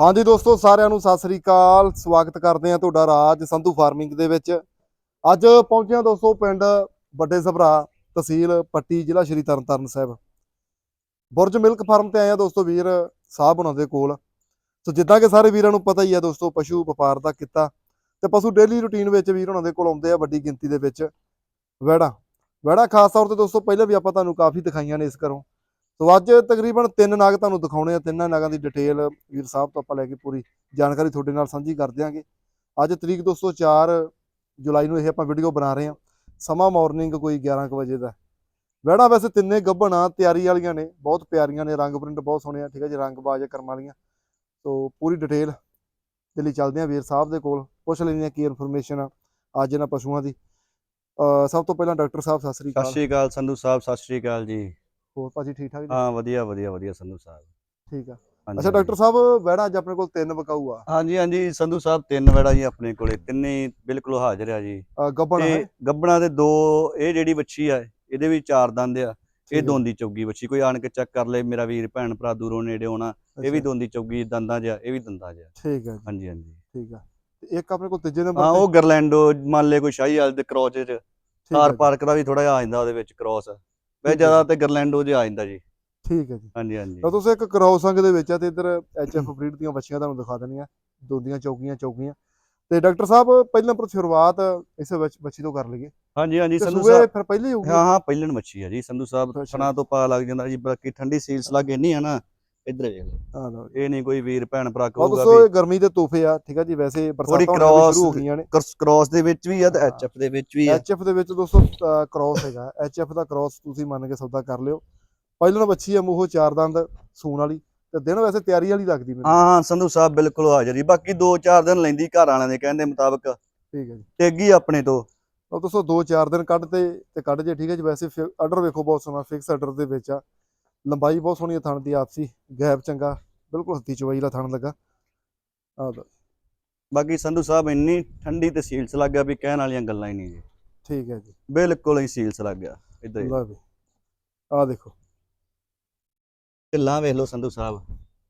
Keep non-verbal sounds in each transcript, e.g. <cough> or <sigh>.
ਹਾਂਜੀ ਦੋਸਤੋ, ਸਾਰਿਆਂ ਨੂੰ ਸਤਿ ਸ੍ਰੀ ਅਕਾਲ। ਸਵਾਗਤ ਕਰਦੇ ਹਾਂ ਤੁਹਾਡਾ ਰਾਜ ਸੰਧੂ ਫਾਰਮਿੰਗ ਦੇ ਵਿੱਚ। ਅੱਜ ਪਹੁੰਚਿਆ ਦੋਸਤੋ ਪਿੰਡ ਵੱਡੇ ਸਭਰਾ ਤਹਿਸੀਲ ਪੱਟੀ, ਜ਼ਿਲ੍ਹਾ ਸ਼੍ਰੀ ਤਰਨਤਾਰਨ ਸਾਹਿਬ। ਬੁਰਜ ਮਿਲਕ ਫਾਰਮ ਤੇ ਆਏ ਆ ਦੋਸਤੋ ਵੀਰ ਸਾਹਿਬ ਉਹਨਾਂ ਦੇ ਕੋਲ। ਸੋ ਜਿੱਦਾਂ ਕਿ ਸਾਰੇ ਵੀਰਾਂ ਨੂੰ ਪਤਾ ਹੀ ਆ ਦੋਸਤੋ, ਪਸ਼ੂ ਵਪਾਰ ਦਾ ਕਿੱਤਾ। ਤੇ ਪਸ਼ੂ ਡੇਲੀ ਰੁਟੀਨ ਵਿੱਚ ਵੀਰ ਉਹਨਾਂ ਦੇ ਕੋਲ ਆਉਂਦੇ ਆ ਵੱਡੀ ਗਿਣਤੀ ਦੇ ਵਿੱਚ। ਵੈੜਾ ਵੈੜਾ ਖਾਸ ਤੌਰ ਤੇ ਦੋਸਤੋ, ਪਹਿਲਾਂ ਵੀ ਆਪਾਂ ਤੁਹਾਨੂੰ ਕਾਫੀ ਦਿਖਾਈਆਂ ਨੇ ਇਸ ਘਰੋਂ। ਸੋ ਅੱਜ ਤਕਰੀਬਨ ਤਿੰਨ ਨਾਗ ਤੁਹਾਨੂੰ ਦਿਖਾਉਣੇ ਆ, ਤਿੰਨਾਂ ਨਾਗਾਂ ਦੀ ਡਿਟੇਲ ਵੀਰ ਸਾਹਿਬ ਤੋਂ ਆਪਾਂ ਲੈ ਕੇ ਪੂਰੀ ਜਾਣਕਾਰੀ ਤੁਹਾਡੇ ਨਾਲ ਸਾਂਝੀ ਕਰ ਦਿਆਂਗੇ। ਅੱਜ ਤਰੀਕ ਦੋਸਤੋ 4 ਜੁਲਾਈ ਨੂੰ ਇਹ ਆਪਾਂ ਵੀਡੀਓ ਬਣਾ ਰਹੇ ਹਾਂ। ਸਮਾਂ ਮਾਰਨਿੰਗ ਕੋਈ 11 ਕੁ ਵਜੇ ਦਾ ਵੈੜਾ ਵੈਸੇ ਤਿੰਨੇ ਗੱਭਣਾ ਤਿਆਰੀ ਵਾਲੀਆਂ ਨੇ, ਬਹੁਤ ਪਿਆਰੀਆਂ ਨੇ, ਰੰਗ ਪ੍ਰਿੰਟ ਬਹੁਤ ਸੋਹਣੇ ਆ, ਠੀਕ ਹੈ ਜੀ, ਰੰਗ ਬਾਜ ਕਰਮ ਵਾਲੀਆਂ। ਸੋ ਪੂਰੀ ਡਿਟੇਲ ਦੇ ਲਈ ਚੱਲਦੇ ਆ ਵੀਰ ਸਾਹਿਬ ਦੇ ਕੋਲ, ਪੁੱਛ ਲੈਂਦੇ ਆ ਕੀ ਇਨਫੋਰਮੇਸ਼ਨ ਆ ਅੱਜ ਇਹਨਾਂ ਪਸ਼ੂਆਂ ਦੀ। ਸਭ ਤੋਂ ਪਹਿਲਾਂ ਡਾਕਟਰ ਸਾਹਿਬ, ਸਤਿ ਸ੍ਰੀ ਅਕਾਲ। ਸਤਿ ਸ਼੍ਰੀ ਅਕਾਲ ਸੰਧੂ ਸਾਹਿਬ, ਸਤਿ ਸ਼੍ਰੀ ਅਕਾਲ ਜੀ। ਹੋਰ ਭਾਜੀ ਠੀਕ ਠਾਕ ਜੀ? ਹਾਂ ਵਧੀਆ ਵਧੀਆ ਵਧੀਆ ਸੰਧੂ ਸਾਹਿਬ। ਠੀਕ ਆ। ਅੱਛਾ ਡਾਕਟਰ ਸਾਹਿਬ ਵੈੜਾ ਅੱਜ ਆਪਣੇ ਕੋਲ ਤਿੰਨ ਬਕਾਊ ਆ। ਹਾਂਜੀ ਹਾਂਜੀ ਸੰਧੂ ਸਾਹਿਬ ਤਿੰਨ ਵੜਾ ਜੀ ਆਪਣੇ ਕੋਲੇ ਤਿੰਨੇ ਬਿਲਕੁਲ ਹਾਜ਼ਰ ਆ ਜੀ। ਗੱਭਣ ਹੈ ਤੇ ਗੱਬਣਾ ਦੇ ਦੋ ਇਹ ਜਿਹੜੀ ਬੱਚੀ ਆ ਇਹਦੇ ਵੀ ਚਾਰ ਦੰਦ ਆ। ਇਹ। ਦੋਂਦੀ ਚੌਗੀ ਬੱਚੀ ਕੋਈ ਆਣ ਕੇ ਚੈੱਕ ਕਰ ਲੇ ਮੇਰਾ ਵੀਰ ਭੈਣ ਭਰਾ ਦੂਰੋਂ ਨੇੜੇ ਆਉਣਾ ਇਹ ਵੀ ਅੱਛਾ, ਦੋਂਦੀ ਚੌਗੀ ਦੰਦਾਂ ਆ ਇਹ ਵੀ ਦੰਦਾਂ ਆ ਠੀਕ ਜੀ। ਹਾਂਜੀ ਹਾਂਜੀ। ਠੀਕ ਆ। ਤੇ ਇੱਕ ਆਪਣੇ ਕੋਲ ਤੀਜੇ ਨੰਬਰ ਹਾਂ ਉਹ ਗਰਲੈਂਡੋ ਮੰਨ ਲੈ ਕੋਈ ਸ਼ਾਹੀ ਵਾਲ ਦੇ ਕ੍ਰੋਸ 'ਚ ਜੀ, ਪਾਰਕ ਦਾ ਵੀ ਥੋੜਾ ਜਿਹਾ ਆ ਜਾਂਦਾ ਉਹਦੇ ਵਿੱਚ ਕ੍ਰੋਸ ਹੈ ਜੀ। ਜ਼ਿਆਦਾ ਤੇ ਗਰਲੈਂਡੋ 'ਚ ਆ ਜਾਂਦਾ ਜੀ। ਠੀਕ ਹੈ ਜੀ। ਹਾਂਜੀ ਹਾਂਜੀ। ਤਾਂ ਤੁਸੀਂ ਇੱਕ ਕ੍ਰੋਸ ਅੰਗ ਦੇ ਵਿੱਚ ਆ ਤੇ ਇੱਧਰ ਐਚਐਫ ਬਰੀਡ ਦੀਆਂ ਬੱਚੀਆਂ ਤੁਹਾਨੂੰ ਦਿਖਾ ਦੇਣੀਆਂ। ਦੋਦੀਆਂ ਚੌਕੀਆਂ ਚੌਕੀਆਂ। ਤੇ ਡਾਕਟਰ ਸਾਹਿਬ ਪਹਿਲਾਂ ਪਰ ਸ਼ੁਰੂਆਤ ਇਸੇ ਵਿੱਚ ਬੱਚੀ ਤੋਂ ਕਰ ਲਈਏ। ਹਾਂਜੀ ਹਾਂਜੀ ਸੰਧੂ ਸਾਹਿਬ ਫਿਰ ਪਹਿਲੇ ਹੀ ਹੋਊਗੀ? ਹਾਂ ਹਾਂ ਪਹਿਲਣ ਮੱਛੀ ਆ ਜੀ ਸੰਧੂ ਸਾਹਿਬ। ਥਣਾ ਤੋਂ ਪਾ ਲੱਗ ਜਾਂਦਾ ਜੀ ਬਾਕੀ ਠੰਡੀ ਸੀਲਸ ਲੱਗੇ ਨਹੀਂ ਆ ਨਾ। ਇੱਧਰ ਵੇਖ ਲਓ। ਹਾਂ ਲਓ ਇਹ ਨਹੀਂ ਕੋਈ ਵੀਰ ਭੈਣ ਭਰਾ ਕਹੂਗਾ ਦੋਸਤੋ ਵੀ ਇਹ ਗਰਮੀ ਦੇ ਤੋਹਫੇ ਆ ਠੀਕ ਆ ਜੀ ਵੈਸੇ ਬਰਸਾਤਾਂ ਹੋਣੀਆਂ ਵੀ cross ਸ਼ੁਰੂ ਹੋ ਗਈਆਂ ਨੇ। ਕ੍ਰੋਸ ਦੇ ਵਿੱਚ ਵੀ ਆ ਤੇ। ਐਚਐਫ ਦੇ ਵਿੱਚ ਵੀ ਆ। ਐਚਐਫ ਦੇ ਵਿੱਚ ਦੋਸਤੋ ਕ੍ਰੋਸ ਹੈਗਾ। ਐਚਐਫ ਦਾ ਕ੍ਰੋਸ ਤੁਸੀਂ ਮੰਨ ਕੇ ਸੌਦਾ ਕਰ ਲਿਓ। ਪਹਿਲਾਂ ਬੱਚੀ ਆ ਮੂੰਹੋਂ ਚਾਰ ਦੰਦ ਸੂਣ ਵਾਲੀ ਤੇ ਦਿਨ ਵੈਸੇ ਤਿਆਰੀ ਵਾਲੀ ਲੱਗਦੀ ਮੈਨੂੰ। ਹਾਂ ਹਾਂ ਸੰਧੂ ਸਾਹਿਬ ਬਿਲਕੁਲ ਹਾਜ਼ਰ ਜੀ। ਬਾਕੀ 2-4 ਦਿਨ ਲੈਂਦੀ ਘਰ ਵਾਲਿਆਂ ਦੇ ਕਹਿੰਦੇ ਮੁਤਾਬਕ। ਠੀਕ ਹੈ ਜੀ। ਟੇਗੀ ਆਪਣੇ ਤੋਂ। ਉਹ ਦੋਸਤੋ 2-4 ਦਿਨ ਕੱਢ ਤੇ ਤੇ ਕੱਢ ਜੇ ਠੀਕ ਹੈ ਜੀ। ਵੈਸੇ ਆਰਡਰ ਵੇਖੋ ਬਹੁਤ ਸੋਹਣਾ ਫਿਕਸ ਆਰਡਰ ਦੇ ਵਿੱਚ ਆ। ਲੰਬਾਈ ਬਹੁਤ ਸੋਹਣੀ ਥਣ ਦੀ ਆਪਸੀ ਗੈਪ ਚੰਗਾ ਬਿਲਕੁਲ ਹੱਥੀ ਚਵਾਈ ਦਾ ਥਣ ਲੱਗਾ। ਆ ਲਓ। ਬਾਕੀ ਸੰਧੂ ਸਾਹਿਬ ਇੰਨੀ ਠੰਡੀ ਤੇ ਸੀਲਸ ਲੱਗ ਗਿਆ ਵੀ ਕਹਿਣ ਵਾਲੀਆਂ ਗੱਲਾਂ ਹੀ ਨਹੀਂ ਜੀ। ਠੀਕ ਹੈ ਜੀ। ਬਿਲਕੁਲ ਹੀ ਸੀਲਸ ਲੱਗ ਗਿਆ ਇੱਧਰ ਹੀ। ਲਓ ਵੀ ਆ ਦੇਖੋ। ਢਿੱਲਾਂ ਵੇਖ ਲਓ ਸੰਧੂ ਸਾਹਿਬ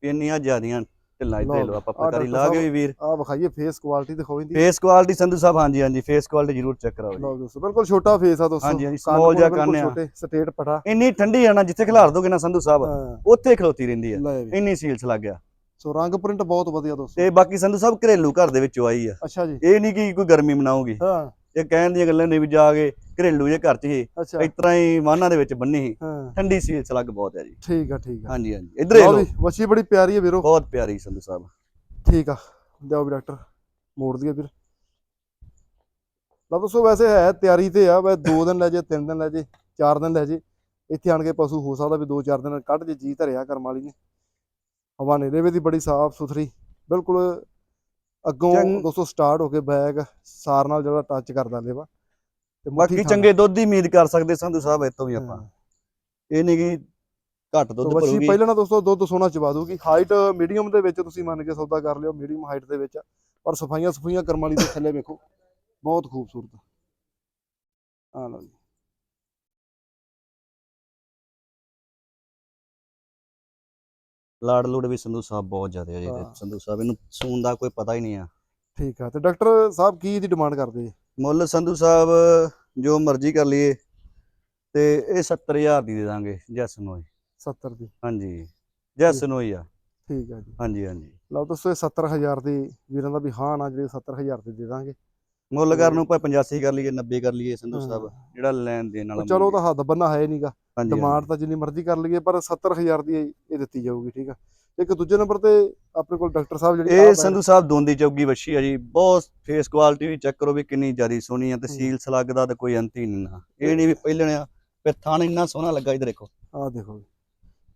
ਇੰਨੀਆਂ ਜ਼ਿਆਦੀਆਂ ਢਿੱਲਾਂ ਇੱਧਰ ਲਓ ਲਓ ਆਪਾਂ ਆਹ ਪਕਾਰੀ ਡਾਕਟਰ ਲਾ ਕੇ ਸਾਹਿਬ- ਵੀ ਵੀਰ। ਆ ਵਿਖਾਈਏ ਫੇਸ ਕੁਆਲਿਟੀ ਦਿਖਾਓ ਇਹਦੀ। ਫੇਸ ਕੁਆਲਿਟੀ ਸੰਧੂ ਸਾਹਿਬ ਹਾਂਜੀ ਹਾਂਜੀ ਫੇਸ ਕੁਆਲਿਟੀ ਜ਼ਰੂਰ ਚੈੱਕ ਕਰਾਓ ਜੀ। ਲਓ ਦੋਸਤੋ ਬਿਲਕੁਲ ਛੋਟਾ ਫੇਸ ਆ ਦੋਸਤੋ। ਹਾਂਜੀ, ਹਾਂਜੀ, ਕੰਨ small ਕੁੰਨ ਜਿਹਾ ਬਿਲਕੁਲ ਕੰਨ ਆ। ਛੋਟੇ ਸਟੇਟ ਪਟਾ ਇੰਨੀ ਠੰਡੀ ਆ ਨਾ ਜਿੱਥੇ ਖਿਲਾਰ ਦੋਗੇ ਨਾ ਸੰਧੂ ਸਾਹਿਬ ਉੱਥੇ ਖਲੋਤੀ ਰਹਿੰਦੀ ਆ। ਲੈ ਵੀ। ਇੰਨੀ ਸੀਲਸ ਲੱਗ ਗਿਆ। ਸੋ ਰੰਗ ਪ੍ਰਿੰਟ ਬਹੁਤ ਵਧੀਆ ਦੋਸਤੋ। ਤੇ ਬਾਕੀ ਸੰਧੂ ਸਾਹਿਬ ਘਰੇਲੂ ਘਰ ਦੇ ਵਿੱਚੋਂ ਆਈ ਆ। ਅੱਛਾ ਜੀ। ਇਹ ਨਹੀਂ ਕਿ ਕੋਈ ਗਰਮੀ ਮਨਾਉਗੀ ਹਾਂ। ਇਹ ਕਹਿਣ ਦੀਆਂ ਗੱਲਾਂ ਨੇ ਵੀ ਜਾ ਕੇ ਘਰੇਲੂ ਜੇ ਘਰ 'ਚ ਹੀ ਅੱਛਾ। ਇਸ ਤਰ੍ਹਾਂ ਹੀ ਵਾਹਨਾਂ ਦੇ ਵਿੱਚ ਬੰਨੀ ਸੀ। ਹਾਂ। ਠੰਡੀ ਸੀਲਸ ਲੱਗ ਬਹੁਤ ਹੈ ਜੀ। ਠੀਕ ਆ ਠੀਕ ਆ। ਹਾਂਜੀ ਹਾਂਜੀ। ਇੱਧਰ ਲਓ ਲਓ। ਵੀ ਵੱਛੀ ਬੜੀ ਪਿਆਰੀ ਹੈ ਵੀਰੋ। ਬਹੁਤ ਪਿਆਰੀ ਸੰਧੂ ਸਾਹਿਬ। ਠੀਕ ਆ। ਲਿਆਓ ਵੀ ਡਾਕਟਰ ਮੋੜ ਦਈਏ ਵੀਰ ਲਓ ਦੋਸਤੋ ਵੈਸੇ ਹੈ ਤਿਆਰੀ ਤੇ ਆ ਵੈ 2 ਦਿਨ ਲੈ ਜੇ 3 ਦਿਨ ਲੈ ਜੇ 4 ਦਿਨ ਲੈ ਜੇ। ਇੱਥੇ ਆਣ ਕੇ ਪਸ਼ੂ ਹੋ ਸਕਦਾ ਵੀ 2-4 ਦਿਨ ਕੱਢ ਜੇ ਜੀ ਧਰਿਆ ਕਰਮ ਵਾਲੀ ਨੇ। ਹਵਾ ਨੇੜੇ ਦੀ ਬੜੀ ਸਾਫ਼ ਸੁਥਰੀ। ਬਿਲਕੁਲ ਅੱਗੋਂ ਦੋਸਤੋ ਸਟਾਰਟ ਹੋ ਕੇ ਬੈਗ ਸਾਰ ਨਾਲ ਜਿਹੜਾ ਟੱਚ ਕਰਦਾ ਲੇਵਾ ਤੇ ਬਾਕੀ। ਚੰਗੇ ਦੁੱਧ ਦੀ ਉਮੀਦ ਕਰ ਸਕਦੇ ਸੰਧੂ ਸਾਹਿਬ ਇਹ ਤੋਂ ਵੀ ਆਪਾਂ। ਇਹ ਨਹੀਂ ਕਿ ਘੱਟ ਦੁੱਧ ਭਰੂਗੀ ਪਹਿਲਾਂ ਨਾ ਦੋਸਤੋ ਦੁੱਧ ਸੋਨਾ ਚਵਾ ਦੂਗੀ ਹਾਈਟ ਮੀਡੀਅਮ ਦੇ ਵਿੱਚ ਤੁਸੀਂ ਮੰਨ ਕੇ ਸੌਦਾ ਕਰ ਲਿਓ ਮੀਡੀਅਮ ਹਾਈਟ ਦੇ ਵਿੱਚ। ਪਰ ਸਫਾਈਆਂ ਸਫਾਈਆਂ ਕਰਮ ਵਾਲੀ ਦੇ ਥੱਲੇ ਵੇਖੋ। ਬਹੁਤ ਖੂਬਸੂਰਤ। ਆ ਲਓ ਜੀ। ਲਾੜ ਲੂੜ ਵੀ ਸੰਧੂ ਸਾਹਿਬ ਬਹੁਤ ਜ਼ਿਆਦਾ ਹੈ ਜੀ। ਸੰਧੂ ਸਾਹਿਬ ਇਹਨੂੰ ਸੂਣ ਦਾ ਕੋਈ ਪਤਾ ਹੀ ਨਹੀਂ ਆ। ਠੀਕ ਆ। ਤੇ ਡਾਕਟਰ ਸਾਹਿਬ ਕੀ ਇਹਦੀ ਡਿਮਾਂਡ ਕਰਦੇ ਜੀ ਮੁੱਲ ਸੰਧੂ ਸਾਹਿਬ ਜੋ ਮਰਜ਼ੀ ਕਰ ਲਈਏ ਤੇ ਇਹ 70000 ਦੀ ਦੇ ਦਾਂਗੇ ਜੈਸ ਨੂੰ ਹੀ। 70 ਦੀ। ਹਾਂਜੀ ਜੈਸ ਨੂੰ ਹੀ ਆ। ਠੀਕ ਆ ਜੀ। ਹਾਂਜੀ ਹਾਂਜੀ। ਲਓ ਦੋਸਤੋ ਇਹ 70000 ਦੀ ਵੀਰਾਂ ਦਾ ਵੀ ਹਾਂ ਨਾ ਜਿਹੜੇ 70000 ਦੀ ਦੇ ਦਾਂਗੇ। ਮੁੱਲ ਕਰਨ ਨੂੰ ਭਾਵੇਂ 85 ਕਰ ਲਈਏ 90 ਕਰ ਲਈਏ ਸੰਧੂ। ਸਾਹਿਬ ਜਿਹੜਾ ਲੈਣ ਦੇਣ ਵਾਲਾ ਚਲੋ ਤਾਂ ਹੱਦ ਬੰਨਾ ਹੈ ਨਹੀਂਗਾ ਡਿਮਾਂਡ ਤਾਂ ਜਿੰਨੀ ਮਰਜ਼ੀ ਕਰ ਲਈਏ ਪਰ 70000 ਦੀ ਇਹ ਦਿੱਤੀ ਜਾਊਗੀ ਠੀਕ ਆ। ਇੱਕ ਦੂਜੇ ਨੰਬਰ ਤੇ ਆਪਣੇ ਕੋਲ ਡਾਕਟਰ ਸਾਹਿਬ ਜਿਹੜੀ ਇਹ ਸੰਧੂ ਸਾਹਿਬ ਦੋਂਦੀ ਚੌਗੀ ਵੱਛੀ ਆ ਜੀ ਬਹੁਤ ਫੇਸ ਕੁਆਲਿਟੀ ਵੀ ਚੈੱਕ ਕਰੋ ਵੀ ਕਿੰਨੀ ਜ਼ਿਆਦੀ ਸੋਹਣੀ ਆ ਤੇ ਲੱਗਦਾ ਤੇ ਕੋਈ ਅੰਤ ਹੀ ਨਹੀਂ ਨਾ। ਇਹ ਨਹੀਂ ਵੀ ਪਹਿਲਣ ਆ ਫਿਰ ਥਣ ਇੰਨਾ ਸੋਹਣਾ ਲੱਗਾ ਇਧਰ ਦੇਖੋ। ਆਹ ਦੇਖੋ ਜੀ।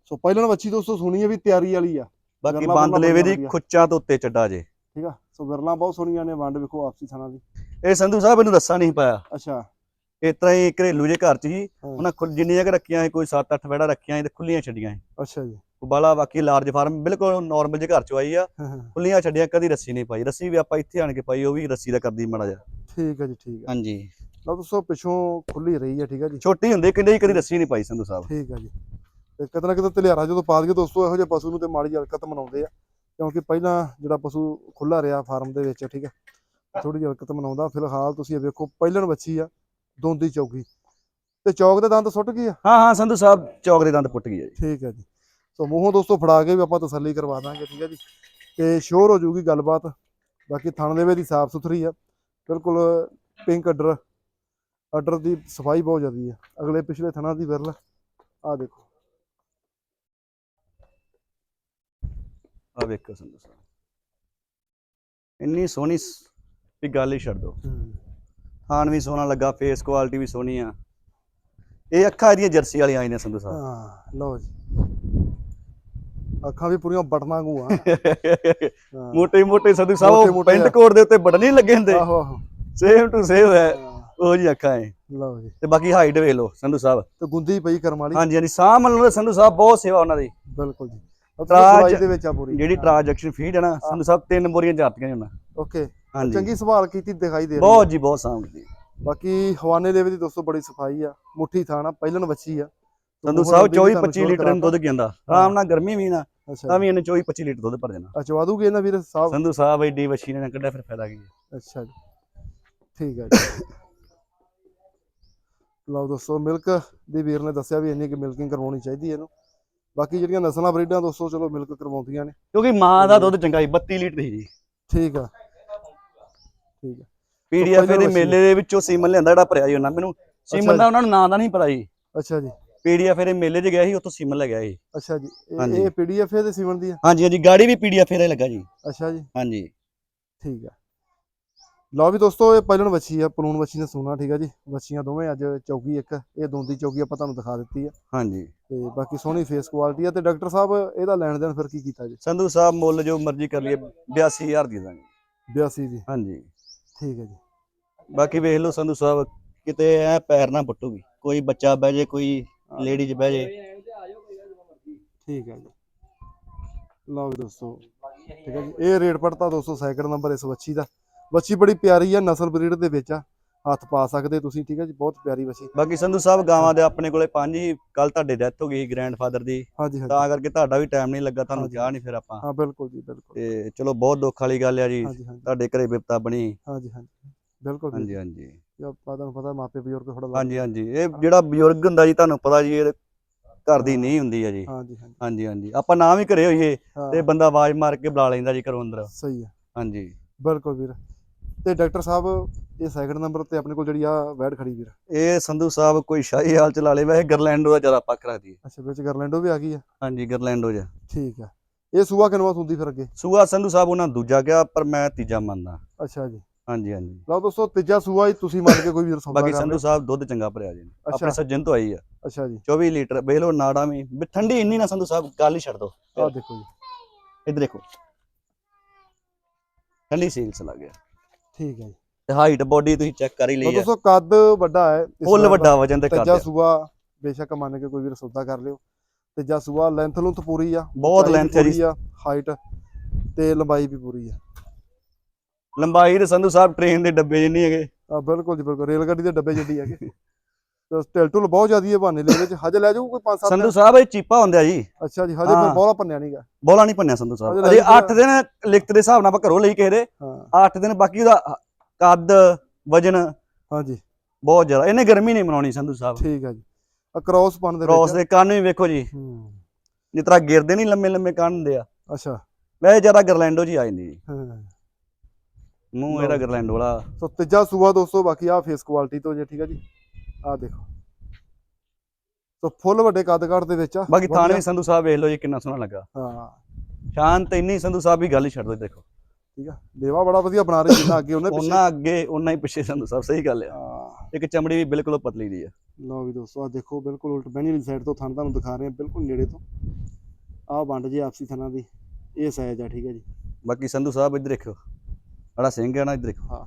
ਸੋ ਪਹਿਲਾਂ ਬੱਚੀ ਦੋਸਤੋ ਸੁਣੀ ਹੈ ਵੀ ਤਿਆਰੀ ਵਾਲੀ ਆ। ਬਾਕੀ ਬੰਦ ਲੇਵੇ ਦੀ। ਖੁੱਚਾਂ ਤੋਂ ਉੱਤੇ ਚੱਡਾ ਜੇ। ਠੀਕ ਆ? ਸੋ ਵਿਰਲਾਂ ਬਹੁਤ ਸੋਹਣੀਆਂ ਨੇ ਵੰਡ ਵੇਖੋ ਆਪਸੀ ਥਾਣਾ ਦੀ। ਇਹ ਸੰਧੂ ਸਾਹਿਬ ਇਹਨੂੰ ਦੱਸਾਂ ਨਹੀਂ ਪਾਇਆ। ਅੱਛਾ। ਇਸ ਤਰ੍ਹਾਂ ਹੀ ਘਰੇਲੂ ਜੇ ਘਰ ਚ ਹੀ ਹਾਂ, ਉਹਨਾਂ ਖੁੱਲ ਜਿੰਨੀਆਂ ਕਿ ਰੱਖੀਆਂ ਕੋਈ 7-8 ਵੜਾ ਰੱਖੀਆਂ ਤੇ ਖੁੱਲੀਆਂ ਛੱਡੀਆਂ ਅੱਛਾ ਜੀ। ਬਾਲਾ ਬਾਕੀ ਲਾਰਜ ਫਾਰਮ ਬਿਲਕੁਲ ਨਾਰਮਲ ਜੇ ਘਰ ਚ ਆਈ ਆ। ਖੁੱਲੀਆਂ ਛੱਡੀਆਂ ਕਦੀ ਰੱਸੀ ਨਹੀਂ ਪਾਈ। ਰੱਸੀ ਵੀ ਆਪਾਂ ਇੱਥੇ ਆਣ ਕੇ ਪਾਈ ਉਹ ਵੀ ਰੱਸੀ ਦਾ ਕਰਦੀ ਮੜਾ ਜਾ ਠੀਕ ਹੈ ਜੀ ਠੀਕ ਹੈ ਹਾਂਜੀ। ਲਓ ਦੋਸਤੋ ਪਿੱਛੋਂ ਖੁੱਲੀ ਰਹੀ ਹੈ ਠੀਕ ਹੈ ਜੀ। ਛੋਟੀ ਹੁੰਦੀ ਕਹਿੰਦੇ ਜੀ ਕਦੀ ਰੱਸੀ ਨਹੀਂ ਪਾਈ ਸੰਧੂ ਸਾਹਿਬ। ਠੀਕ ਹੈ ਜੀ। ਤੇ ਕਿਤੇ ਨਾ ਕਿਤੇ ਤਲਿਆਰਾ ਜਦੋਂ ਪਾ ਦਈਏ ਦੋਸਤੋ ਇਹੋ ਜਿਹੇ ਪਸ਼ੂ ਨੂੰ ਤੇ ਮਾੜੀ ਹਰਕਤ ਮਨਾਉਂਦੇ ਆ। ਕਿਉਂਕਿ ਪਹਿਲਾਂ ਜਿਹੜਾ ਪਸ਼ੂ ਖੁੱਲਾ ਰਿਹਾ ਫਾਰਮ ਦੇ ਵਿੱਚ ਠੀਕ ਹੈ ਥੋੜੀ ਜਿਹੀ ਹਰਕਤ ਮਨਾਉਂਦਾ। ਫਿਲਹਾਲ ਤੁਸੀਂ ਇਹ ਵੇਖੋ ਪਹਿਲਣ ਬੱਚੀ ਆ ਦੋਂਦੀ ਚੌਕੀ ਤੇ ਚੌਕ ਦੇ ਦੰਦ ਸੁੱਟ ਗਈ ਆ? ਹਾਂ ਹਾਂ ਸੰਧੂ ਸਾਹਿਬ ਚੌਕ ਦੇ ਦੰਦ ਪੁੱਟ ਗਈ ਹੈ ਜੀ। ਠੀਕ ਹੈ ਜੀ। ਸੋ ਮੂੰਹੋਂ ਦੋਸਤੋ ਫੜਾ ਕੇ ਵੀ ਆਪਾਂ ਤਸੱਲੀ ਕਰਵਾ ਦਾਂਗੇ ਠੀਕ ਹੈ ਜੀ। ਤੇ ਸ਼ੋਰ ਹੋ ਜਾਊਗੀ ਗੱਲਬਾਤ। ਬਾਕੀ ਥਣ ਦੇ ਵੇ ਦੀ ਸਾਫ਼ ਸੁਥਰੀ ਆ। ਬਿਲਕੁਲ ਪਿੰਕ ਅਡਰ ਅਡਰ ਦੀ ਸਫ਼ਾਈ ਬਹੁਤ ਜ਼ਿਆਦੀ ਆ। ਅਗਲੇ ਪਿਛਲੇ ਥਣਾਂ ਦੀ ਵਿਰਲ ਆ ਦੇਖੋ। ਆ ਵੇਖੋ ਸੰਧੂ ਸਾਹਿਬ। ਇੰਨੀ ਸੋਹਣੀ ਵੀ ਗੱਲ ਹੀ ਛੱਡ ਦੋ ਥਾਣ ਵੀ ਸੋਹਣਾ ਲੱਗਾ ਫੇਸ ਕੁਆਲਿਟੀ ਵੀ ਸੋਹਣੀ ਆ। ਇਹ ਅੱਖਾਂ ਇਹਦੀਆਂ ਜਰਸੀ ਵਾਲੀਆਂ ਆਈਆਂ ਨੇ ਸੰਧੂ ਸਾਹਿਬ। ਹਾਂ ਲਓ ਜੀ। ਅੱਖਾਂ ਵੀ ਪੂਰੀਆਂ ਬਟਨਾਂ ਵਾਂਗੂ ਆ। ਮੋਟੇ ਮੋਟੇ ਸੰਧੂ ਸਾਹਿਬ ਪੈਂਟ। ਕੋਟ ਦੇ ਉੱਤੇ ਬਟਨ ਨਹੀਂ ਲੱਗੇ ਹੁੰਦੇ। ਆਹੋ ਆਹੋ। ਸੇਮ ਟੂ ਸੇਮ ਹੈ। ਉਹ ਜੀ ਅੱਖਾਂ ਐ। ਲਓ ਜੀ। ਤੇ ਬਾਕੀ ਹਾਈਟ ਵੇਖ ਲਓ ਸੰਧੂ ਸਾਹਿਬ। ਤੇ ਗੁੰਦੀ ਪਈ ਕਰਮ ਵਾਲੀ। ਹਾਂਜੀ ਹਾਂਜੀ। ਸਾਹ ਮੰਨ ਲਓ ਸੰਧੂ ਸਾਹਿਬ ਬਹੁਤ ਸੇਵਾ ਉਹਨਾਂ ਦੀ। ਬਿਲਕੁਲ ਜੀ। ਟਰਾਜ- ਦੇ ਵਿੱਚ ਆ ਪੂਰੀ। ਜਿਹੜੀ ਟ੍ਰਾਂਜੈਕਸ਼ਨ ਫੀਡ ਹੈ ਨਾ ਸੰਧੂ ਸਾਹਿਬ ਤਿੰਨ ਬੋਰੀਆਂ ਜਾਤੀਆਂ ਨੇ ਉਹਨਾਂ। ਓਕੇ। ਹਾਂਜੀ। ਚੰਗੀ ਸੰਭਾਲ ਕੀਤੀ ਦਿਖਾਈ ਦੇ ਰਹੀ ਬਹੁਤ ਜੀ ਬਹੁਤ ਸਾਂਭਦੀ ਬਾਕੀ ਹਵਾਨੇ ਦੇ ਵਿੱਚ ਦੋਸਤੋ ਬੜੀ ਸਫ਼ਾਈ ਆ। ਮੁੱਠੀ ਥਾਣਾ ਪਹਿਲਣ ਬੱਚੀ ਆ। ਸੰਧੂ ਸਾਹਿਬ ਨਾਲ 24 ਤੁਹਾਨੂੰ 25 ਲੀਟਰ ਨੂੰ ਦੁੱਧ ਕਹਿੰਦਾ ਆਰਾਮ ਨਾਲ ਗਰਮੀ ਵੀ ਨਾ। ਤਾਂ ਵੀ ਇਹਨੇ 24 25 ਲੀਟਰ ਦੁੱਧ ਭਰ ਜਾਣਾ ਆ ਚਵਾ ਦੂਗੇ ਇਹਨਾਂ ਵੀਰ ਸਾਹਿਬ ਸੰਧੂ ਸਾਹਿਬ ਐਡੀ ਵੱਛੀ ਨੇ ਕੱਢਿਆ ਫਿਰ ਫਾਇਦਾ ਕੀ ਹੈ? ਅੱਛਾ ਜੀ। ਠੀਕ ਹੈ ਜੀ। ਲਓ ਦੋਸਤੋ ਮਿਲਕ ਦੀ ਵੀਰ ਨੇ ਦੱਸਿਆ ਵੀ ਇੰਨੀ ਕਿ ਮਿਲਕਿੰਗ ਕਰਵਾਉਣੀ ਚਾਹੀਦੀ ਹੈ ਇਹਨੂੰ। ਬਾਕੀ ਜਿਹੜੀਆਂ ਨਸਲਾਂ ਬਰੀਡਾਂ ਦੋਸਤੋ ਚਲੋ ਮਿਲਕ ਕਰਵਾਉਂਦੀਆਂ ਨੇ। ਕਿਉਂਕਿ ਮਾਂ ਦਾ ਦੁੱਧ ਚੰਗਾ ਸੀ 32 ਲੀਟਰ ਸੀ ਜੀ। ਠੀਕ ਆ। ਠੀਕ ਆ। ਪੀਡੀਐਫ ਦੇ। ਮੇਲੇ ਦੇ ਵਿੱਚੋਂ ਸੀਮਨ ਲਿਆਂਦਾ ਜਿਹੜਾ ਭਰਿਆ ਜੀ ਉਹਨਾਂ। ਮੈਨੂੰ ਸੀਮਨ ਦਾ ਉਹਨਾਂ ਨੂੰ ਨਾਂ ਦਾ ਨਹੀਂ ਪਤਾ ਜੀ। ਅੱਛਾ ਜੀ। ਪੀਡੀਐਫ ਦੇ ਮੇਲੇ 'ਚ ਗਿਆ ਸੀ ਉੱਥੋਂ ਸੀਮਨ ਲੈ ਗਿਆ ਸੀ। ਅੱਛਾ ਜੀ ਇਹ- ਹਾਂਜੀ। ਇਹ ਪੀਡੀਐਫ ਦੇ ਸੀਵਣ ਦੀ ਆ? ਹਾਂਜੀ ਹਾਂਜੀ ਗਾੜੀ ਵੀ ਪੀਡੀਐਫ ਦੇ ਲੱਗਾ ਜੀ। ਅੱਛਾ ਜੀ। ਹਾਂਜੀ। ਠੀਕ ਆ। ਲਓ ਵੀ ਦੋਸਤੋ ਇਹ ਪਹਿਲਣ ਵੱਛੀ ਆ ਪਲੂਣ ਵੱਛੀ ਨੇ ਸੋਨਾ ਠੀਕ ਆ ਜੀ। ਵੱਛੀਆਂ ਦੋਵੇਂ ਅੱਜ ਚੌਕੀ ਇੱਕ ਇਹ ਦੋਂਦੀ ਚੌਕੀ ਆਪਾਂ ਤੁਹਾਨੂੰ ਦਿਖਾ ਦਿੱਤੀ ਆ। ਹਾਂਜੀ। ਤੇ ਬਾਕੀ ਸੋਹਣੀ ਫੇਸ ਕੁਆਲਿਟੀ ਆ ਤੇ ਡਾਕਟਰ ਸਾਹਿਬ ਇਹਦਾ ਲੈਣ ਦੇਣ ਫਿਰ ਕੀ ਕੀਤਾ ਜੀ? ਸੰਧੂ ਸਾਹਿਬ ਮੁੱਲ ਜੋ ਮਰਜ਼ੀ ਕਰ ਲਈਏ 82000 ਦੀ ਦਾਂਗੇ। 82 ਜੀ ਹਾਂਜੀ। ਠੀਕ ਹੈ ਜੀ। ਬਾਕੀ ਵੇਖ ਲਓ ਸੰਧੂ ਸਾਹਿਬ ਕਿਤੇ ਐ ਪੈਰ ਨਾ ਪੱਟੂਗੀ। ਕੋਈ ਬੱਚਾ ਬਹਿ ਜੇ ਕੋਈ ਲੇਡੀਜ਼ ਬਹਿ ਜੇ ਠੀਕ ਹੈ ਜੀ। ਲਓ ਵੀ ਦੋਸਤੋ ਠੀਕ ਹੈ ਜੀ। ਇਹ ਰੇਟ ਪੜਤਾ ਦੋਸਤੋ ਸੈਕਿੰਡ ਨੰਬਰ ਇਸ ਵੱਛੀ ਦਾ। ਵੱਛੀ ਬੜੀ ਪਿਆਰੀ ਆ ਨਸਲ ਬਰੀਡ ਦੇ ਵਿੱਚ ਆ। ਹੱਥ ਪਾ ਸਕਦੇ ਤੁਸੀਂ ਠੀਕ ਹੈ ਜੀ ਬਹੁਤ ਪਿਆਰੀ ਵੱਛੀ। ਬਾਕੀ ਸੰਧੂ ਸਾਹਿਬ ਗਾਵਾਂ ਦੇ ਆਪਣੇ ਕੋਲੇ ਪੰਜ ਹੀ ਕੱਲ ਤੁਹਾਡੇ ਡੈਥ ਹੋ ਗਈ ਗ੍ਰੈਂਡਫਾਦਰ ਦੀ। ਹਾਂਜੀ ਹਾਂਜੀ। ਤਾਂ ਕਰਕੇ ਤੁਹਾਡਾ ਵੀ ਟਾਈਮ ਨਹੀਂ ਲੱਗਾ ਤੁਹਾਨੂੰ। ਕਿਹਾ ਨਹੀਂ ਫਿਰ ਆਪਾਂ। ਹਾਂ ਬਿਲਕੁਲ ਜੀ ਬਿਲਕੁਲ। ਤੇ ਚਲੋ ਬਹੁਤ ਦੁੱਖ ਵਾਲੀ ਗੱਲ ਆ ਜੀ। ਤੁਹਾਡੇ ਘਰੇ ਬਿਪਤਾ ਬਣੀ। ਹਾਂਜੀ ਹਾਂਜੀ। ਬਿਲਕੁਲ ਜੀ। ਹਾਂਜੀ ਹਾਂਜੀ। ਆਪਾਂ ਤੁਹਾਨੂੰ ਪਤਾ ਮਾਪੇ ਬਜ਼ੁਰਗ ਥੋੜਾ ਹਾਂਜੀ ਹਾਂਜੀ। ਇਹ ਜਿਹੜਾ ਬਜ਼ੁਰਗ ਹੁੰਦਾ ਜੀ ਤੁਹਾਨੂੰ ਪਤਾ ਜੀ ਇਹ ਘਰ ਦੀ ਨਹੀਂ ਹੁੰਦੀ ਆ ਜੀ। ਹਾਂਜੀ ਹਾਂਜੀ। ਹਾਂਜੀ ਹਾਂਜੀ। ਆਪਾਂ ਨਾ ਵੀ ਘਰੇ ਹੋਈਏ ਹਾਂ। ਤੇ ਬੰਦਾ ਆਵਾਜ਼ ਮਾਰ ਕੇ ਬੁਲਾ ਲੈਂਦਾ ਜੀ ਘਰੋਂ ਅੰਦਰ। ਸਹੀ ਆ। ਹਾਂਜੀ। ਬਿਲਕੁਲ ਵੀਰ। ਤੇ ਡਾਕਟਰ ਸਾਹਿਬ ਇਹ ਸੈਕਿੰਡ ਨੰਬਰ ਤੇ ਆਪਣੇ ਕੋਲ ਜਿਹੜੀ ਆ ਵੈਡ ਖੜੀ ਵੀਰ। ਇਹ ਸੰਧੂ ਸਾਹਿਬ ਕੋਈ ਸ਼ਾਹੀ ਹਾਲ ਚਲਾ ਲੇ ਵੈਸੇ ਗਰਲੈਂਡੋ ਦਾ ਜ਼ਿਆਦਾ ਪੱਕ ਰੱਖਦੀ ਹੈ ਅੱਛਾ ਵਿੱਚ ਗਰਲੈਂਡੋ ਵੀ ਆ ਗਈ ਆ? ਹਾਂਜੀ ਗਰਲੈਂਡੋ ਜਾ ਠੀਕ ਆ। ਇਹ ਸੂਆ ਕਿਨਵਾ ਹੁੰਦੀ ਫਿਰ ਅੱਗੇ? ਸੂਆ ਸੰਧੂ ਸਾਹਿਬ ਉਹਨਾਂ ਦੂਜਾ ਗਿਆ ਪਰ ਮੈਂ ਤੀਜਾ ਮੰਨਦਾ। ਅੱਛਾ ਜੀ। ਹਾਂਜੀ ਹਾਂਜੀ। ਲਓ ਦੋਸਤੋ ਤੀਜਾ ਸੂਆ ਹੀ ਤੁਸੀਂ ਮੰਨ ਕੇ ਕੋਈ ਵੀਰ ਸੌਦਾ ਬਾਕੀ ਸੰਧੂ ਸਾਹਿਬ ਦੁੱਧ ਚੰਗਾ ਭਰਿਆ ਜੀ। ਆਪਣੇ ਸੱਜਣ ਤੋਂ ਆਈ ਆ। ਅੱਛਾ ਜੀ। 24 ਲੀਟਰ ਲਓ ਨਾੜਾ ਵੀ ਠੰਡੀ ਇੰਨੀ ਨਾ ਸੰਧੂ ਸਾਹਿਬ ਗੱਲ ਹੀ ਛੱਡ ਦੋ। ਆਹ ਦੇਖੋ ਜੀ। ਇੱਧਰ ਦੇਖੋ। ਠੰਡੀ ਸੀਲਸ ਲੱਗ ਗਿਆ। ਠੀਕ ਹੈ ਜੀ। ਤੇ ਹਾਈਟ ਬੋਡੀ ਤੁਸੀਂ ਚੈੱਕ ਕਰ ਹੀ ਲਈ ਆ। ਦੋਸਤੋ ਕੱਦ ਵੱਡਾ ਹੈ। ਫੁੱਲ। ਵੱਡਾ ਵਜਨ ਤੇ ਤੀਜਾ ਕਰ ਸੂਆ ਬੇਸ਼ੱਕ ਮੰਨ ਕੇ ਕੋਈ ਵੀਰ ਸੌਦਾ ਕਰ ਲਿਓ। ਤੀਜਾ ਸੂਆ ਲੈਂਥ ਲੁੰਥ ਪੂਰੀ ਆ। ਬਹੁਤ length ਹੈ ਜੀ। ਆ ਹਾਈਟ ਤੇ ਲੰਬਾਈ ਵੀ ਪੂਰੀ ਆ। ਲੰਬਾਈ ਤੇ ਸੰਧੂ ਸਾਹਿਬ ਟ੍ਰੇਨ ਦੇ ਡੱਬੇ ਜਿੰਨੀ ਹੈਗੇ। ਆ ਬਿਲਕੁਲ ਜੀ ਬਿਲਕੁਲ। ਰੇਲ ਗੱਡੀ ਦੇ ਡੱਬੇ ਜੱਡੀ ਹੈਗੇ। ਤੇ ਢਿਲ ਢੁਲ ਬਹੁਤ ਜ਼ਿਆਦੀ ਹੈ ਬਹਾਨੇ ਦੇ ਵਿੱਚ। ਹਜੇ ਲੈ ਜਾਊ ਕੋਈ 5-7 ਸੰਧੂ ਸਾਹਿਬ ਇਹ ਚੀਪਾ ਹੁੰਦਾ ਜੀ। ਅੱਛਾ ਜੀ ਹਜੇ ਹਾਂ। ਬੋਲਾ ਪੰਨਿਆ ਨਹੀਂਗਾ ਬੋਲਾ ਨਹੀਂ ਪੰਨਿਆ ਸੰਧੂ ਸਾਹਿਬ। ਅਜੇ ਅਜੇ ਲਾਈ 8 ਦਿਨ ਲਿਖਤ ਦੇ ਹਿਸਾਬ ਨਾਲ ਆਪਾਂ ਘਰੋਂ ਲਈ ਕਿਸੇ ਦੇ। ਹਾਂ। 8 ਦਿਨ ਬਾਕੀ ਉਹਦਾ ਕੱਦ ਵਜਨ ਹਾਂਜੀ। ਬਹੁਤ ਜ਼ਿਆਦਾ। ਇਹਨੇ ਗਰਮੀ ਨਹੀਂ ਮਨਾਉਣੀ ਸੰਧੂ ਸਾਹਿਬ। ਠੀਕ ਹੈ ਜੀ। ਆ ਕ੍ਰੋਸ ਪਨ ਦੇ ਕ੍ਰੋਸ ਦੇ ਕੰਨ ਵੀ ਵੇਖੋ ਜੀ। ਹੂੰ। ਜਿਸ ਤਰ੍ਹਾਂ ਗਿਰਦੇ ਨਹੀਂ ਲੰਮੇ ਲੰਮੇ ਕੰਨ ਹੁੰਦੇ ਆ। ਅੱਛਾ। ਵੈਸੇ ਜ਼ਿਆਦਾ ਗਰਲੈਂਡੋ ਜੀ ਆ ਜਾਂਦੀ ਜੀ। ਹਾਂ। ਮੂੰਹ ਇਹਦਾ ਗਰਲੈਂਡੋ ਵਾਲਾ। ਸੋ ਤੀਜਾ ਸੂਆ ਦੋਸਤੋ ਬਾਕੀ ਆ ਫੇਸ ਕੁਆਲਿਟੀ ਤੋਂ ਜੇ ਠੀਕ ਹੈ ਜੀ ਆ ਦੇਖੋ। ਸੋ ਫੁੱਲ ਵੱਡੇ ਕੱਦ ਕਾਠ ਦੇ ਵਿੱਚ ਆ। ਬਾਕੀ ਥਾਣ ਸੰਧੂ ਸਾਹਿਬ ਵੇਖ ਲਓ ਜੀ ਕਿੰਨਾ ਸੋਹਣਾ ਲੱਗਾ। ਹਾਂ। ਸ਼ਾਂਤ ਇੰਨੀ ਸੰਧੂ ਸਾਹਿਬ ਵੀ ਗੱਲ ਹੀ ਛੱਡ ਦੋ ਦੇਖੋ। ਠੀਕ ਆ। ਦੇਵਾ ਬੜਾ ਵਧੀਆ ਬਣਾ ਰਹੀ ਜਿੰਨਾ ਅੱਗੇ ਉਹਨੇ ਪਿੱਛੇ। ਉਹਨਾਂ ਅੱਗੇ ਉਹਨਾਂ ਹੀ ਪਿੱਛੇ ਸੰਧੂ ਸਾਹਿਬ ਸਹੀ ਗੱਲ ਆ। ਇੱਕ ਚਮੜੀ ਵੀ ਬਿਲਕੁਲ ਪਤਲੀ ਦੀ ਆ। ਲਓ ਵੀ ਦੋਸਤੋ ਆ ਦੇਖੋ ਬਿਲਕੁਲ ਉਲਟ ਬਹਿਣੀ ਵਾਲੀ ਸਾਈਡ ਤੋਂ ਥਣ ਤੁਹਾਨੂੰ ਦਿਖਾ ਰਹੇ ਆ ਬਿਲਕੁਲ ਨੇੜੇ ਤੋਂ। ਆਹ ਵੰਡ ਜੇ ਆਪਸੀ ਥਣਾਂ ਦੀ ਇਹ ਸਾਈਜ਼ ਆ ਠੀਕ ਹੈ ਜੀ। ਬਾਕੀ ਸੰਧੂ ਸਾਹਿਬ ਇੱਧਰ ਦੇਖੋ। ਜਿਹੜਾ ਸਿੰਘ ਹੈ ਨਾ ਇੱਧਰ ਦੇਖੋ। ਹਾਂ।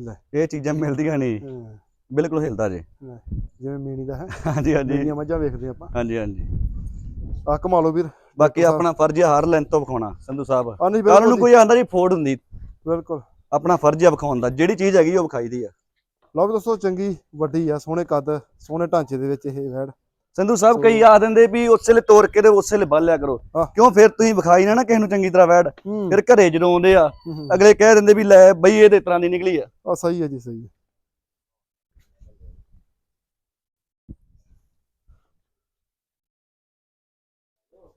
ਲੈ। ਇਹ ਚੀਜ਼ਾਂ ਮਿਲਦੀਆਂ ਨਹੀਂ। ਹਾਂ, ਬਿਲਕੁਲ ਹਿਲਦਾ ਜੇ। ਲੈ, ਜਿਵੇਂ ਮੀਣੀ ਦਾ ਹੈ। ਹਾਂਜੀ ਹਾਂਜੀ। ਮੀਣੀਆਂ ਮੱਝਾਂ ਵੇਖਦੇ ਆਪਾਂ। ਹਾਂਜੀ ਹਾਂਜੀ। ਆ ਕਮਾ ਲਓ ਵੀਰ। ਬਾਕੀ। ਆਪਣਾ ਫਰਜ਼ ਹੈ ਹਰ ਲੈਂਥ ਤੋਂ ਵਿਖਾਉਣਾ ਸੰਧੂ ਸਾਹਿਬ। ਆ ਨਹੀਂ ਕੱਲ ਨੂੰ ਕੋਈ ਆਂਦਾ ਜੀ ਫੋੜ ਹੁੰਦੀ। ਬਿਲਕੁਲ। ਆਪਣਾ ਫਰਜ਼ ਹੈ ਵਿਖਾਉਣ ਦਾ। ਜਿਹੜੀ ਚੀਜ਼ ਹੈਗੀ ਉਹ ਵਿਖਾਈ ਦੀ ਆ। ਲਓ ਵੀ ਦੋਸਤੋ ਚੰਗੀ ਵੱਡੀ ਆ ਸੋਹਣੇ ਕੱਦ ਸੋਹਣੇ ਢਾਂਚੇ ਦੇ ਵਿੱਚ ਇਹ ਵੈੜ ਸੰਧੂ ਸਾਹਿਬ ਕਈ ਆ ਦਿੰਦੇ ਵੀ ਉਸੇ ਵੇਲੇ ਤੋੜ ਕੇ ਤੇ ਉਸੇ ਵੇਲੇ ਬੰਨ ਲਿਆ ਕਰੋ। ਕਿਉਂ ਫਿਰ ਤੁਸੀਂ ਵਿਖਾਈ ਨਾ ਨਾ ਕਿਸੇ ਨੂੰ ਚੰਗੀ ਤਰ੍ਹਾਂ ਵੈੜ ਫਿਰ ਘਰੇ ਜਦੋਂ ਆਉਂਦੇ ਆ। ਅਗਲੇ ਕਹਿ ਦਿੰਦੇ ਵੀ ਲੈ ਬਈ ਇਹ ਤੇ ਤਰ੍ਹਾਂ ਦੀ ਨਿਕਲੀ ਆ। ਆ ਸਹੀ ਹੈ ਜੀ ਸਹੀ ਹੈ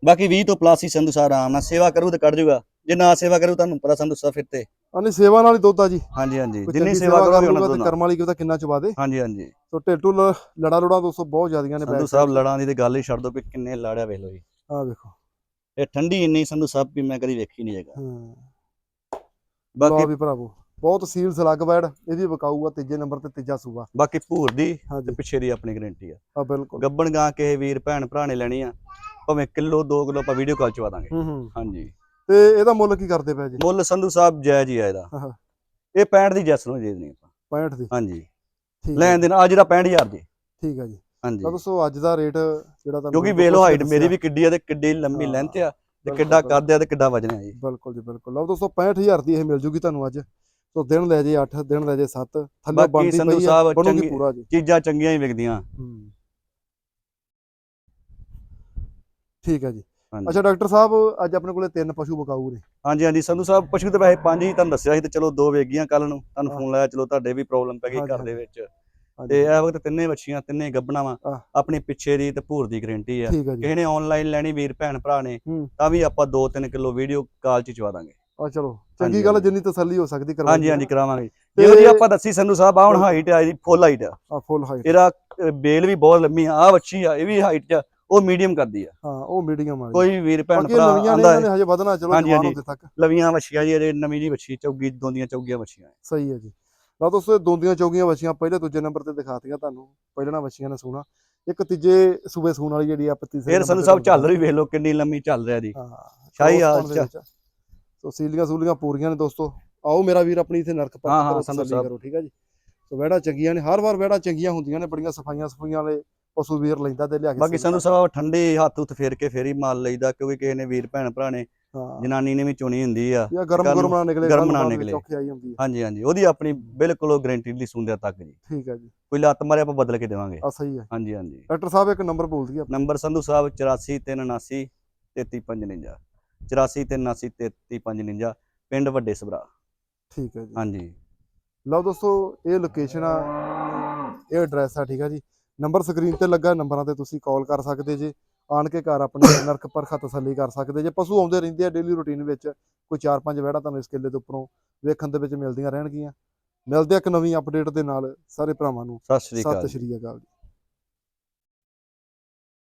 ਬਾਕੀ 20 ਤੋਂ ਪਲੱਸ ਸੰਧੂ ਸਾਹਿਬ ਆਰਾਮ ਨਾਲ ਸੇਵਾ ਕਰੂ ਤੇ ਕੱਢ ਜੂਗਾ। ਜੇ ਨਾ ਸੇਵਾ ਕਰੂ ਤੁਹਾਨੂੰ ਪਤਾ ਸੰਧੂ ਸਾਹਿਬ ਫਿਰ ਤੇ। ਨਹੀਂ ਸੇਵਾ ਨਾਲ ਹੀ ਆ ਜੀ। ਹਾਂਜੀ ਹਾਂਜੀ। ਜਿੰਨੀ ਸੇਵਾ ਕਰੋਗੇ ਉਹਨਾਂ ਤੇ ਕਰਮ ਵਾਲੀ ਕਿਤਾ ਕਿੰਨਾ ਚਵਾ ਦੇ। ਹਾਂਜੀ ਹਾਂਜੀ। ਸੋ ਢਿੱਟੂ ਲੜਾ ਲੁੜਾ ਦੋਸਤੋ ਬਹੁਤ ਜ਼ਿਆਦੀਆਂ ਨੇ ਸੰਧੂ ਸਾਹਿਬ ਲੜਾਂ ਦੀ ਤੇ ਗੱਲ ਹੀ ਛੱਡ ਦੋ ਵੀ ਕਿੰਨੇ ਲਾੜਿਆ ਵੇਖ ਲਓ ਜੀ। ਆ ਵੇਖੋ। ਇਹ ਠੰਡੀ ਇੰਨੀ ਸੰਧੂ ਸਾਹਿਬ ਵੀ ਮੈਂ ਕਦੀ ਵੇਖੀ ਨਹੀਂ ਲਓ ਬਾਕੀ ਵੀ ਭਰਾਵੋ ਬਹੁਤ ਸੀਲ ਸਲੱਗ ਵੈੜ ਇਹਦੀ ਵਿਕਾਊ ਆ ਤੀਜੇ ਨੰਬਰ ਤੇ ਤੀਜਾ ਸੂਆ। ਬਾਕੀ ਭੂਰ ਦੀ ਤੇ ਪਿੱਛੇ ਦੀ ਆਪਣੀ ਗਾਰੰਟੀ ਆ। ਆ ਬਿਲਕੁਲ। ਗੱਬਣ ਗਾਂ ਕਿਸੇ ਵੀਰ ਭੈਣ ਭਰਾ ਨੇ ਲੈਣੀ ਆ ਭਾਵੇਂ ਕਿਲੋ 2 ਕਿਲੋ ਆਪਾਂ ਵੀਡੀਓ ਕਾਲ ਚਵਾ ਦਾਂਗੇ। ਹਾਂਜੀ। ਤੇ ਇਹਦਾ ਮੁੱਲ ਕੀ ਕਰਦੇ ਪਏ ਜੀ? ਮੁੱਲ ਸੰਧੂ ਸਾਹਿਬ ਜਾਇਜ਼ ਹੀ ਆ ਇਹਦਾ। ਇਹ 65 ਦੀ ਜੈਸ ਨੂੰ ਦੇ ਦੇਣੀ ਆਪਾਂ। 65 ਦੀ? ਹਾਂਜੀ। ਲੈਣ ਦੇਣ ਆ ਜਿਹੜਾ 65000 ਦੀ। ਠੀਕ ਹੈ ਜੀ। ਹਾਂਜੀ। ਤਾਂ ਦੋਸਤੋ ਅੱਜ ਦਾ ਰੇਟ ਜਿਹੜਾ ਤੁਹਾਨੂੰ ਕਿਉਂਕਿ ਵੇਖ ਲਓ ਹਾਈਟ। ਮੇਰੀ ਵੀ ਕਿੱਡੀ ਆ ਤੇ ਕਿੱਡੀ ਲੰਮੀ ਲੈਂਥ ਆ ਤੇ ਕਿੱਡਾ। ਕੱਦ ਆ ਤੇ ਕਿੱਡਾ ਵਜਨ ਆ ਜੀ। ਬਿਲਕੁਲ ਜੀ ਬਿਲਕੁਲ। ਲਓ ਦੋਸਤੋ 65000 ਦੀ ਇਹ ਮਿਲ ਜੂਗੀ ਤੁਹਾਨੂੰ ਅੱਜ। ਸੋ ਦਿਨ ਲੈ ਜੇ 8 ਦਿਨ ਲੈ ਜੇ 7 ਥੱਲੇ ਬਣਦੀ ਸੰਧੂ ਪਈ ਸਾਹਿਬ ਹੈ ਬਣੂਗੀ ਪੂਰਾ ਜੀ। ਚੀਜ਼ਾਂ ਚੰਗੀਆਂ ਹੀ ਵਿਕਦੀਆਂ। ਠੀਕ ਹੈ ਜੀ। ਅੱਛਾ ਡਾਕਟਰ ਸਾਹਿਬ ਅੱਜ ਆਪਣੇ ਕੋਲੇ ਤਿੰਨ ਪਸ਼ੂ ਬਕਾਊ ਨੇ। ਹਾਂਜੀ ਹਾਂਜੀ ਸੰਧੂ ਸਾਹਿਬ ਪਸ਼ੂ ਤੇ ਵੈਸੇ ਪੰਜ ਹੀ ਤੁਹਾਨੂੰ ਦੱਸਿਆ ਸੀ ਤੇ ਚਲੋ ਦੋ ਵੇਗੀਆਂ ਕੱਲ ਨੂੰ। ਤੁਹਾਨੂੰ। ਫੋਨ ਲਾਇਆ ਚਲੋ ਤੁਹਾਡੇ ਵੀ ਪ੍ਰੋਬਲਮ ਪੈ ਗਈ ਘਰ ਦੇ ਵਿੱਚ। ਤੇ ਇਹ ਵਕਤ ਤਿੰਨੇ ਬੱਚੀਆਂ ਤਿੰਨੇ ਗੱਬਣਾ ਵਾ। ਆਹ। ਆਪਣੀ ਪਿੱਛੇ ਦੀ ਤੇ ਭੂਰ ਦੀ ਗਾਰੰਟੀ ਆ। ਜੀ। ਕਿਸੇ ਨੇ ਆਨਲਾਈਨ ਲੈਣੀ ਵੀਰ ਭੈਣ ਭਰਾ ਨੇ। ਤਾਂ ਵੀ ਆਪਾਂ 2-3 ਕਿਲੋ ਵੀਡੀਓ ਕਾਲ ਚ ਚਵਾ ਦਾਂਗੇ। ਆ ਚਲੋ ਚੰਗੀ ਗੱਲ। ਜਿੰਨੀ ਤਸੱਲੀ ਹੋ ਸਕਦੀ ਕਰਵਾਈ ਹਾਂਜੀ ਹਾਂਜੀ ਕਰਾਵਾਂਗੇ। ਤੇ- ਜੀ ਆਪਾਂ ਦੱਸੀ ਸੰਧੂ ਸਾਹਿਬ ਆ ਹੁਣ ਹਾਈਟ ਆ ਇਹਦੀ ਫੁੱਲ ਹਾਈਟ ਆ। ਆ ਫੁੱਲ ਹਾਈਟ ਇਹਦਾ ਬੇਲ ਵੀ ਬਹੁਤ ਲੰਮੀ ਆ ਆ ਬੱਚੀ ਆ ਇਹ ਵੀ ਹਾਈਟ ਚ ਆ, ਉਹ ਮੀਡੀਅਮ ਕਰਦੀ ਆ। ਹਾਂ ਉਹ ਮੀਡੀਅਮ ਵਾਲੀ ਕੋਈ ਵੀ ਵੀਰ ਭੈਣ ਭਰਾ ਆਂਦਾ ਨੇ ਹਜੇ ਵਧਣਾ ਚਲੋ ਜਵਾਨ। ਹੁੰਦੇ ਤੱਕ। ਲਵੀਆਂ ਵੱਛੀਆਂ ਜੀ ਇਹਦੇ ਨਵੀਂ ਜੀ ਵੱਛੀ ਚੌਗੀ ਦੋਂਦੀਆਂ ਚੌਗੀਆਂ ਵੱਛੀਆਂ ਸਹੀ ਹੈ ਜੀ। ਲਓ ਦੋਸਤੋ ਦੋਂਦੀਆਂ ਚੌਗੀਆਂ ਬੱਚੀਆਂ ਪਹਿਲੇ ਦੂਜੇ ਨੰਬਰ ਤੇ ਦਿਖਾਤੀਆਂ ਤੁਹਾਨੂੰ। ਪਹਿਲਣਾ ਬੱਚੀਆਂ ਨੇ ਸੂਣਾ ਇੱਕ ਤੀਜੇ ਸੂਬੇ ਸੂਣ ਵਾਲੀ ਜਿਹੜੀ ਆ ਤੀਸਰੇ ਫਿਰ number ਸੰਧੂ ਤੇ ਸਾਹਿਬ ਤੁਹਾਨੂੰ ਝੱਲ ਵੀ ਵੇਖ ਲਓ ਕਿੰਨੀ ਲੰਮੀ ਚੱਲ ਰਿਹਾ ਦੀ ਹਾਂ ਸ਼ਾਹੀ। ਵਿੱਚ। ਸੋ ਸੀਲੀਆਂ ਸੂਲੀਆਂ ਪੂਰੀਆਂ ਨੇ ਦੋਸਤੋ। ਆਓ ਮੇਰਾ ਵੀਰ ਆਪਣੀ ਇੱਥੇ ਨਰਕ ਹਾਂ, ਹਾਂ, ਸਾਹਿਬ। ਕਰੋ ਠੀਕ ਹੈ ਜੀ। ਸੋ ਵਹਿੜਾ ਚੰਗੀਆਂ ਨੇ ਹਰ ਵਾਰ ਵਹਿੜਾ ਚੰਗੀਆਂ ਹੁੰਦੀਆਂ ਨੇ ਬੜੀਆਂ ਸਫਾਈਆਂ ਸਫਾਈਆਂ ਵਾਲੇ ਪਸ਼ੂ ਵੀਰ ਲੈਂਦਾ ਤੇ ਲਿਆ ਕੇ ਬਾਕੀ ਸੰਧੂ ਸਾਹਿਬ ਠੰਡੇ ਹੱਥ ਹੁੱਥ ਫੇਰ ਕੇ ਫੇਰ ਹੀ ਮਾਲ ਲਈਦਾ ਕਿਉਂਕਿ ਕਿਸੇ ਨੇ ਵੀਰ ਭੈਣ ਭਰਾ ਨੇ ਜਨਾਨੀ ਨੇ ਵੀ ਚੁਣੀ ਹੁੰਦੀ ਆ। ਜਾਂ ਗਰਮ ਨਾ ਨਿਕਲੇ ਗਰਮ ਨਾ ਨਿਕਲੇ। ਹੁੰਦੀ ਹਾਂਜੀ ਹਾਂਜੀ। ਉਹਦੀ ਆਪਣੀ ਬਿਲਕੁਲ ਗਾਰੰਟੀ ਦੀ ਸੁੰਦਿਆ ਤੱਕ ਜੀ। ਠੀਕ ਹੈ ਜੀ। ਕੋਈ ਲੱਤ ਮਾਰੇ ਆਪਾਂ ਬਦਲ ਕੇ ਦੇਵਾਂਗੇ। ਆ ਸਹੀ ਹੈ ਹਾਂਜੀ ਹਾਂਜੀ। ਡਾਕਟਰ ਸਾਹਿਬ ਇੱਕ ਨੰਬਰ ਬੋਲ ਦਈਏ ਨੰਬਰ ਸੰਧੂ ਸਾਹਿਬ 8439 3359 8439 3359 ਪਿੰਡ ਵੱਡੇ ਸਭਰਾ। ਠੀਕ ਹੈ ਜੀ। ਹਾਂਜੀ। ਲਓ ਦੋਸਤੋ ਇਹ ਲੋਕੇਸ਼ਨ ਆ ਇਹ ਐਡਰੈਸ ਆ ਠੀਕ ਆ ਜੀ। ਨੰਬਰ ਸਕਰੀਨ ਤੇ ਲੱਗਾ ਨੰਬਰਾਂ ਤੇ ਤੁਸੀਂ ਕਾਲ ਕਰ ਸਕਦੇ ਜੇ। ਆਣ ਕੇ ਘਰ ਆਪਣੇ <coughs> ਨਰਕ ਪਰਖਾ ਤਸੱਲੀ ਕਰ ਸਕਦੇ ਜੇ। ਪਸ਼ੂ ਆਉਂਦੇ ਰਹਿੰਦੇ ਆ ਡੇਲੀ ਰੁਟੀਨ ਵਿੱਚ। ਕੋਈ 4-5 ਵਹਿੜਾ ਤੁਹਾਨੂੰ ਇਸ ਕਿੱਲੇ ਦੇ ਉੱਪਰੋਂ ਵੇਖਣ ਦੇ ਵਿੱਚ ਮਿਲਦੀਆਂ ਰਹਿਣਗੀਆਂ। ਮਿਲਦੇ ਆ ਇੱਕ ਨਵੀਂ ਅਪਡੇਟ ਦੇ ਨਾਲ ਸਾਰੇ ਭਰਾਵਾਂ ਨੂੰ। ਸਤਿ ਸ਼੍ਰੀ ਅਕਾਲ ਸਤਿ ਸ਼੍ਰੀ ਅਕਾਲ ਜੀ।